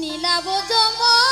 নীলাব জমা